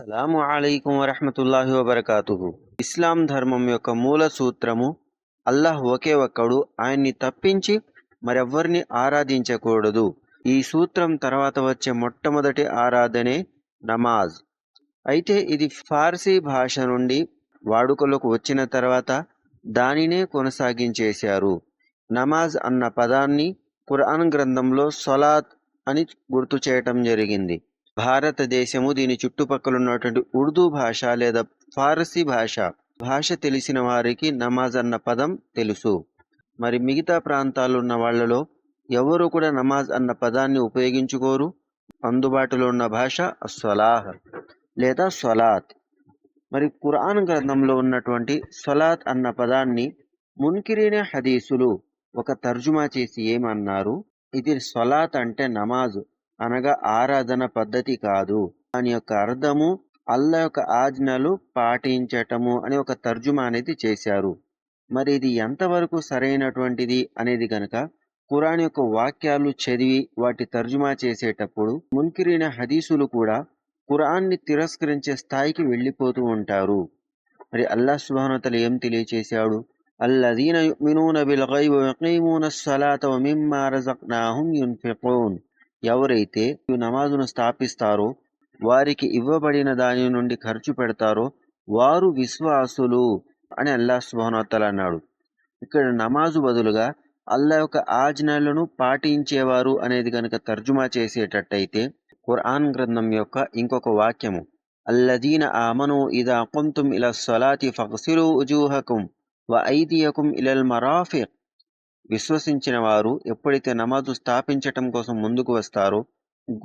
అస్సలం అలైకుం వరహమతుల్లాహి వబర్కాతుహు. ఇస్లాం ధర్మం యొక్క మూల సూత్రము అల్లాహ్ ఒకే ఒక్కడు ఆయన్ని తప్పించి మరెవ్వరిని ఆరాధించకూడదు. ఈ సూత్రం తర్వాత వచ్చే మొట్టమొదటి ఆరాధనే నమాజ్. అయితే ఇది ఫార్సీ భాష నుండి వాడుకలోకి వచ్చిన తర్వాత దానినే కొనసాగించేశారు. నమాజ్ అన్న పదాన్ని ఖురాన్ గ్రంథంలో సొలాత్ అని గుర్తు చేయటం జరిగింది. భారతదేశము దీని చుట్టుపక్కల ఉన్నటువంటి ఉర్దూ భాష లేదా ఫారసీ భాష భాష తెలిసిన వారికి నమాజ్ అన్న పదం తెలుసు. మరి మిగతా ప్రాంతాల్లో ఉన్న వాళ్ళలో ఎవరు కూడా నమాజ్ అన్న పదాన్ని ఉపయోగించుకోరు. అందుబాటులో ఉన్న భాష స్వలాహ్ లేదా సొలాత్. మరి ఖురాన్ గ్రంథంలో ఉన్నటువంటి సొలాత్ అన్న పదాన్ని మున్కిరిన హదీసులు ఒక తర్జుమా చేసి ఏమన్నారు? ఇది సొలాత్ అంటే నమాజ్. అనగా ఆరాధన పద్ధతి కాదు. దాని యొక్క అర్థము అల్లా యొక్క ఆజ్ఞలు పాటించటము అని ఒక తర్జుమా అనేది చేశారు. మరి ఇది ఎంతవరకు సరైనటువంటిది అనేది గనక ఖురాన్ యొక్క వాక్యాలు చదివి వాటి తర్జుమా చేసేటప్పుడు మున్కిరిన హదీసులు కూడా ఖురాన్ని తిరస్కరించే స్థాయికి వెళ్ళిపోతూ ఉంటారు. మరి అల్లా సుబానతలు ఏం తెలియచేశాడు? అల్లదీన యుమినూన బిల్ రజక్నాహుం ఎవరైతే ఈ నమాజును స్థాపిస్తారో వారికి ఇవ్వబడిన దాని నుండి ఖర్చు పెడతారో వారు విశ్వాసులు అని అల్లా సుబానతలు అన్నాడు. ఇక్కడ నమాజు బదులుగా అల్లా యొక్క ఆజ్ఞలను పాటించేవారు అనేది కనుక తర్జుమా చేసేటట్టయితే ఖురాన్ గ్రంథం యొక్క ఇంకొక వాక్యము అల్లదీన ఆమను ఇదా కొంతుం ఇలా సలాతి ఫక్సిలు ఉజూహకుం వ ఐదియకుం ఇలల్ మరాఫిక్. విశ్వసించిన వారు ఎప్పుడైతే నమాజు స్థాపించటం కోసం ముందుకు వస్తారో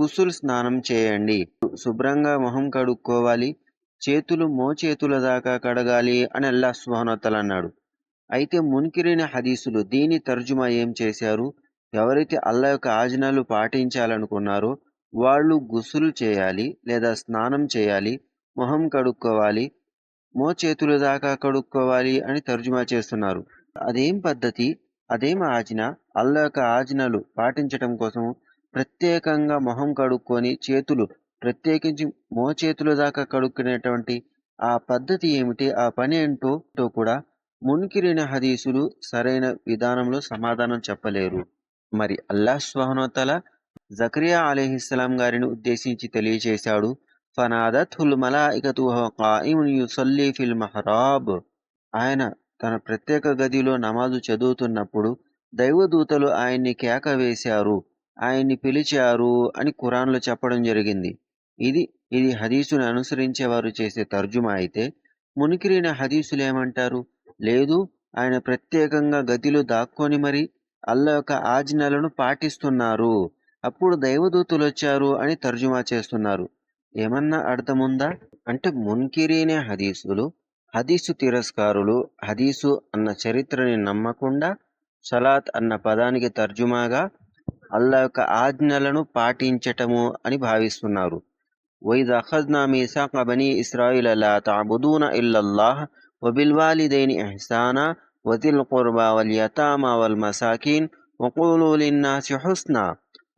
గుసులు స్నానం చేయండి. శుభ్రంగా మొహం కడుక్కోవాలి. చేతులు మోచేతుల దాకా కడగాలి అని అల్లా సుహానతలు అన్నాడు. అయితే మున్కిరిన హదీసులు దీని తర్జుమా ఏం చేశారు? ఎవరైతే అల్లా యొక్క ఆజ్ఞలు పాటించాలనుకున్నారో వాళ్ళు గుసులు చేయాలి లేదా స్నానం చేయాలి మొహం కడుక్కోవాలి మోచేతుల దాకా కడుక్కోవాలి అని తర్జుమా చేస్తున్నారు. అదేం పద్ధతి? అదేం ఆజ్ఞ అల్లా యొక్క ఆజ్ఞలు పాటించటం కోసం ప్రత్యేకంగా మొహం కడుక్కొని చేతులు ప్రత్యేకించి మోచేతుల దాకా కడుక్కునేటువంటి ఆ పద్ధతి ఏమిటి ఆ పని ఏంటో కూడా మున్కిరిన హదీసులు సరైన విధానంలో సమాధానం చెప్పలేరు. మరి అల్లాహ్ స్వహనోతల జకరియా అలీహిస్సలాం గారిని ఉద్దేశించి తెలియజేశాడు ఫనాదత్హుల్ మలాయికతు ఖాయిమున్ యుసల్లీ ఫిల్ మహరాబ్. ఆయన తన ప్రత్యేక గదిలో నమాజు చదువుతున్నప్పుడు దైవదూతలు ఆయన్ని కేక వేశారు ఆయన్ని పిలిచారు అని ఖురాన్లో చెప్పడం జరిగింది. ఇది ఇది హదీసును అనుసరించేవారు చేసే తర్జుమా అయితే మునికిరిన హదీసులు ఏమంటారు? లేదు ఆయన ప్రత్యేకంగా గదిలో దాక్కొని మరి అల్ల యొక్క ఆజ్ఞలను పాటిస్తున్నారు. అప్పుడు దైవదూతులు వచ్చారు అని తర్జుమా చేస్తున్నారు. ఏమన్నా అర్థముందా? అంటే మున్కిరీనే హదీసులు హదీసు తిరస్కారులు హదీసు అన్న చరిత్రని నమ్మకుండా సలాత్ అన్న పదానికి తర్జుమాగా అల్లా యొక్క ఆజ్ఞలను పాటించటము అని భావిస్తున్నారు వైద్ అఖజ్నా మీసాక బనీ ఇస్రాయిల్ లా తాబుదూన ఇల్లల్లాహ్ وبالوالدين إحسانا وذي القربى واليتامى والمساكين وقولوا للناس حسنا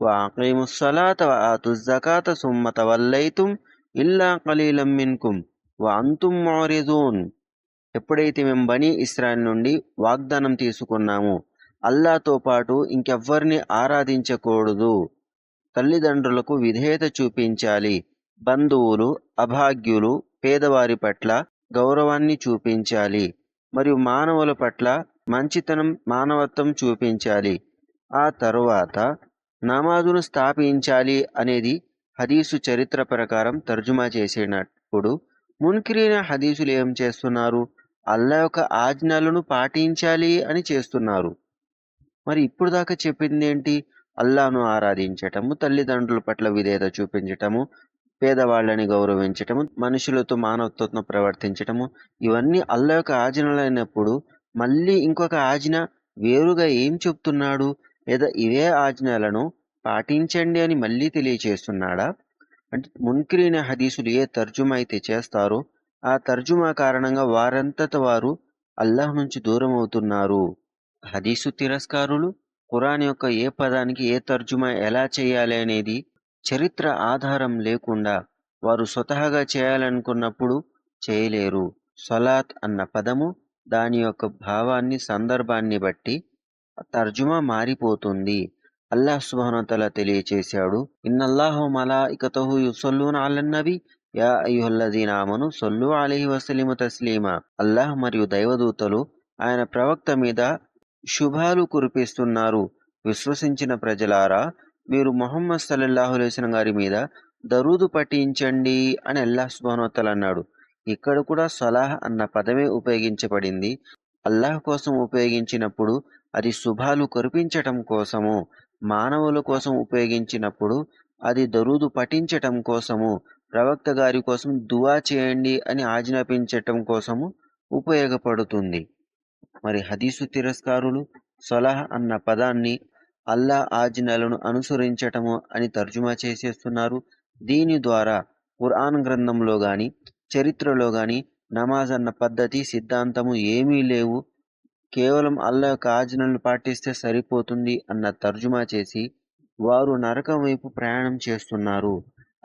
وأقيموا الصلاة وآتوا الزكاة ثم توليتم إلا قليلا منكم వా అంతుం ఎప్పుడైతే మేము బనీ ఇస్రాయల్ నుండి వాగ్దానం తీసుకున్నాము అల్లాతో పాటు ఇంకెవ్వరిని ఆరాధించకూడదు. తల్లిదండ్రులకు విధేయత చూపించాలి. బంధువులు అభాగ్యులు పేదవారి పట్ల గౌరవాన్ని చూపించాలి. మరియు మానవుల పట్ల మంచితనం మానవత్వం చూపించాలి. ఆ తరువాత నమాజును స్థాపించాలి అనేది హదీసు చరిత్ర ప్రకారం తర్జుమా చేసినప్పుడు మున్కిరిన హదీసులు ఏం చేస్తున్నారు? అల్లా యొక్క ఆజ్ఞలను పాటించాలి అని చేస్తున్నారు. మరి ఇప్పుడు దాకా చెప్పింది ఏంటి? అల్లాను ఆరాధించటము తల్లిదండ్రుల పట్ల విధేయత చూపించటము పేదవాళ్ళని గౌరవించటము మనుషులతో మానవత్వంతో ప్రవర్తించటము ఇవన్నీ అల్ల యొక్క ఆజ్ఞలైనప్పుడు మళ్ళీ ఇంకొక ఆజ్ఞ వేరుగా ఏం చెప్తున్నాడు? లేదా ఇవే ఆజ్ఞలను పాటించండి అని మళ్ళీ తెలియచేస్తున్నాడా? అంటే మున్కిరిన హదీసులు ఏ తర్జుమా అయితే చేస్తారో ఆ తర్జుమా కారణంగా వారంతట వారు అల్లాహ్ నుంచి దూరం అవుతున్నారు హదీసు తిరస్కారులు ఖురాన్ యొక్క ఏ పదానికి ఏ తర్జుమా ఎలా చేయాలి అనేది చరిత్ర ఆధారం లేకుండా వారు స్వతహాగా చేయాలనుకున్నప్పుడు చేయలేరు. సొలాత్ అన్న పదము దాని యొక్క భావాన్ని సందర్భాన్ని బట్టి తర్జుమా మారిపోతుంది. అల్లాహ్ సుబ్హానతల తెలియచేశాడు ఇన్నల్లాహు మలాయికతహు యుసల్లూన అలన్ అలన్నవి యా అయ్యుహల్లదీనామను సొల్లు అలీహి వసలిము తస్లీమా. అల్లాహ్ మరియు దైవదూతలు ఆయన ప్రవక్త మీద శుభాలు కురిపిస్తున్నారు. విశ్వసించిన ప్రజలారా మీరు మొహమ్మద్ సల్లల్లాహు అలైహి గారి మీద దరూదు పఠించండి అని అల్లాహ్ సుబానోత్తల్ అన్నాడు. ఇక్కడ కూడా సలాహ్ అన్న పదమే ఉపయోగించబడింది. అల్లాహ్ కోసం ఉపయోగించినప్పుడు అది శుభాలు కురిపించటం కోసము. మానవుల కోసం ఉపయోగించినప్పుడు అది దరూదు పఠించటం కోసము ప్రవక్త గారి కోసం దువా చేయండి అని ఆజ్ఞాపించటం కోసము ఉపయోగపడుతుంది. మరి హదీసు తిరస్కారులు సలహ్ అన్న పదాన్ని అల్లా ఆజ్ఞలను అనుసరించటము అని తర్జుమా చేసేస్తున్నారు. దీని ద్వారా ఖురాన్ గ్రంథంలో కానీ చరిత్రలో కానీ నమాజ్ అన్న పద్ధతి సిద్ధాంతము ఏమీ లేవు. కేవలం అల్లా యొక్క ఆజ్ఞలను పాటిస్తే సరిపోతుంది అన్న తర్జుమా చేసి వారు నరకం వైపు ప్రయాణం చేస్తున్నారు.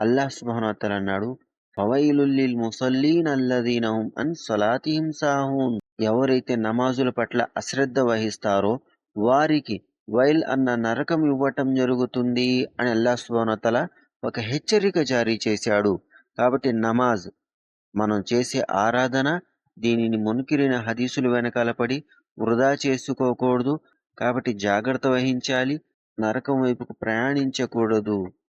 అల్లాహ్ సుబ్హానహు అన్నాడు ఫవైలుల్లిల్ ముసల్లీన్ అల్లదీనహుం అన్ సలాతిహిం సాహూన్. ఎవరైతే నమాజుల పట్ల అశ్రద్ధ వహిస్తారో వారికి వైల్ అన్న నరకం ఇవ్వటం జరుగుతుంది అని అల్లా సుబ్హానహు ఒక హెచ్చరిక జారీ చేశాడు. కాబట్టి నమాజ్ మనం చేసే ఆరాధన దీనిని మునికిరిన హదీసులు వెనకాల పడి వృధా చేసుకోకూడదు. కాబట్టి జాగ్రత్త వహించాలి. నరకం వైపుకు ప్రయాణించకూడదు.